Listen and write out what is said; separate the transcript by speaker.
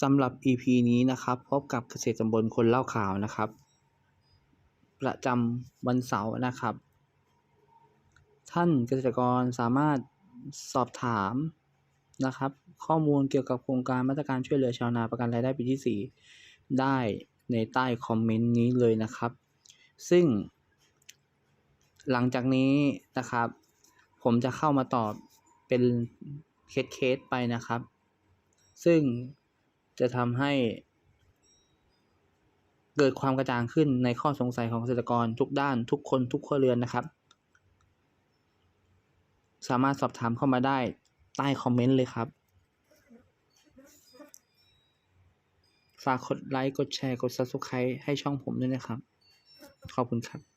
Speaker 1: สำหรับ EP นี้นะครับพบกับเกษตรตำบลคนเล่าข่าวนะครับ ประจำวันเสาร์นะครับ ท่านเกษตรกรสามารถสอบถามนะครับ ข้อมูลเกี่ยวกับโครงการมาตรการช่วยเหลือชาวนาประกันรายได้ปีที่ 4 ได้ในใต้คอมเมนต์นี้เลยนะครับ ซึ่ง หลังจากนี้นะครับ ผมจะเข้ามาตอบเป็นเคสๆไปนะครับ ซึ่ง จะทำให้ เกิดความกระจ่างขึ้นในข้อสงสัยของเกษตรกรทุกด้านทุกคนทุกครัวเรือนนะครับ สามารถสอบถามเข้ามาได้ใต้คอมเมนต์เลยครับฝากกดไลค์ กดแชร์ กด Subscribe ให้ช่องผมด้วยนะครับ ขอบคุณครับ